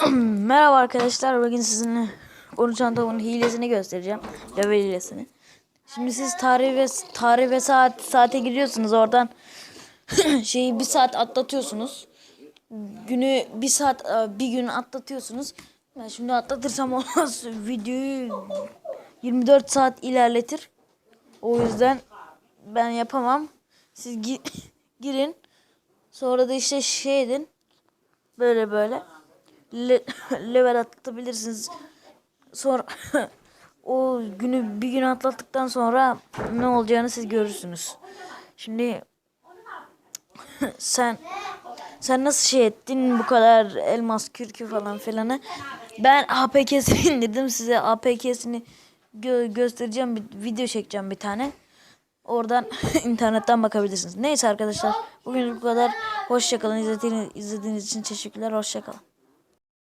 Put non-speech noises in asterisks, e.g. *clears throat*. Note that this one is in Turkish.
*clears throat* Merhaba arkadaşlar. Bugün sizinle konuşan tavuğun hilesini göstereceğim. Level hilesini. Şimdi siz tarih ve tarih ve saat saate giriyorsunuz. Oradan *clears throat* şeyi bir saat atlatıyorsunuz. Günü bir saat e, bir gün atlatıyorsunuz. Ben şimdi atlatırsam *laughs* olmaz. Videoyu 24 saat ilerletir. O yüzden ben yapamam. Siz gi- *clears throat* girin. Sonra da işte şey edin. Böyle böyle. Le- *laughs* level atlatabilirsiniz. Sonra *laughs* o günü bir gün atlattıktan sonra ne olacağını siz görürsünüz. Şimdi *laughs* sen sen nasıl şey ettin bu kadar elmas kürkü falan filanı. Ben APK'sini indirdim size APK'sini gö- göstereceğim bir video çekeceğim bir tane. Oradan internetten bakabilirsiniz. Neyse arkadaşlar bugün bu kadar. Hoşçakalın. İzlediğiniz, izlediğiniz için teşekkürler. Hoşçakalın.